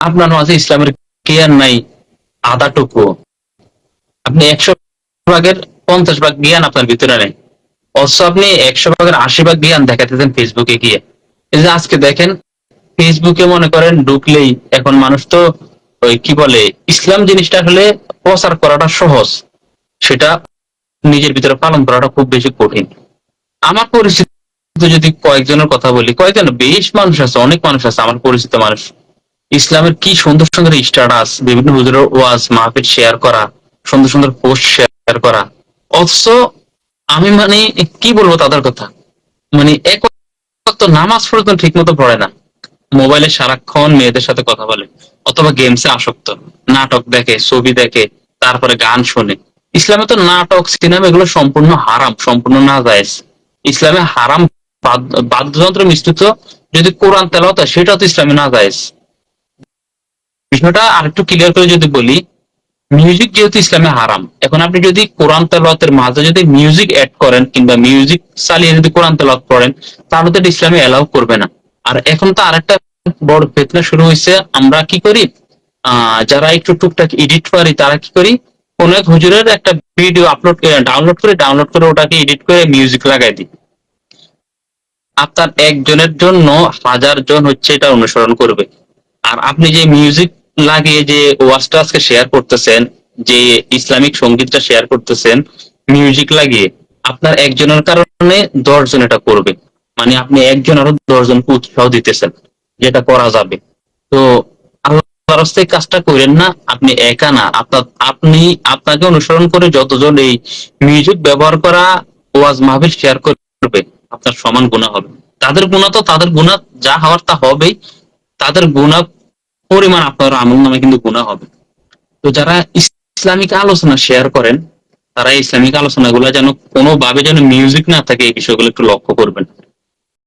আপনার মাঝে ইসলামের জ্ঞান নাই আধাটুকু আপনি একশো ভাগের পঞ্চাশ ভাগ জ্ঞান আপনার ভিতরে নেই। অথচ আপনি একশো ভাগের আশি ভাগ জ্ঞান দেখাতেছেন ফেসবুকে গিয়ে। এই যে আজকে দেখেন ফেসবুকে মনে করেন ঢুকলেই এখন মানুষ তো ওই কি বলে, ইসলাম জিনিসটা আসলে প্রচার করাটা সহজ। সেটা নিজের ভিতরে পালন করাটা খুব বেশি কঠিন। আমার পরিচিত যদি কয়েকজনের কথা বলি কয়েকজন বেশ মানুষ আছে, অনেক মানুষ আছে, আমার পরিচিত মানুষ। ইসলামের কি সুন্দর সুন্দর স্ট্যাটাস, বিভিন্ন হুজুরের ওয়াজ মাহফিল শেয়ার করা, সুন্দর সুন্দর পোস্ট শেয়ার করা। অথচ আমি মানে কি বলব তাদের কথা? মানে এক নামাজ পর্যন্ত ঠিক মতো পড়ে না। মোবাইলে সারাক্ষণ মেয়েদের সাথে কথা বলে, অথবা গেমসে আসক্ত, নাটক দেখে, ছবি দেখে, তারপরে গান শোনে। ইসলামে তো নাটক, সিনেমা এগুলো সম্পূর্ণ হারাম, সম্পূর্ণ না যায় ইসলামে হারাম বাদ- বাদ্যযন্ত্র মিশ্রিত, যদি কোরআন তেলাওয়াত হয় সেটা তো ইসলামে না যায় বিষয়টা আরেকটু ক্লিয়ার করে যদি বলি মিউজিক যেহেতু ইসলামে হারাম, এখন আপনি যদি কোরআন তেলাওয়াতের মাঝে যদি মিউজিক অ্যাড করেন কিংবা মিউজিক চালিয়ে যদি কোরআন তেলাওয়াত করেন, তাহলে তো এটা ইসলামে অ্যালাউ করবে না। আর এখন তো আরেকটা বড় ফেতনা শুরু হয়েছে আমরা কি করি? যারা একটু টুকটাক এডিট পারি, তারা কি করি? কোন এক হুজুরের একটা ভিডিও আপলোড ডাউনলোড করে ডাউনলোড করে ওটাকে এডিট করে মিউজিক লাগাই দিই। আপনার একজনের জন্য হাজার জন হচ্ছে এটা অনুসরণ করবে। আর আপনি যে মিউজিক লাগিয়ে যে ওয়াজটা আজকে শেয়ার করতেছেন, যে ইসলামিক সঙ্গীতটা শেয়ার করতেছেন মিউজিক লাগিয়ে, আপনার একজনের কারণে দশজন এটা করবে। মানে আপনি একজন আরও দশজনকে উৎসাহ দিতেছেন, যেটা করা যাবে। তো কাজটা করেন না, আপনি একা না। আপনার, আপনি আপনাকে অনুসরণ করে যতজন এই মিউজিক ব্যবহার করা, ওয়াজ মাহফিল শেয়ার করবে, আপনার সমান গুণা হবে। তাদের গুণা তো তাদের গুণা যা হওয়ার তা হবেই। তাদের গুণা পরিমাণ আপনার আমল নামে কিন্তু গুণা হবে। তো যারা ইসলামিক আলোচনা শেয়ার করেন, তারা ইসলামিক আলোচনাগুলো যেন কোনোভাবে যেন মিউজিক না থাকে, এই বিষয়গুলো একটু লক্ষ্য করবেন।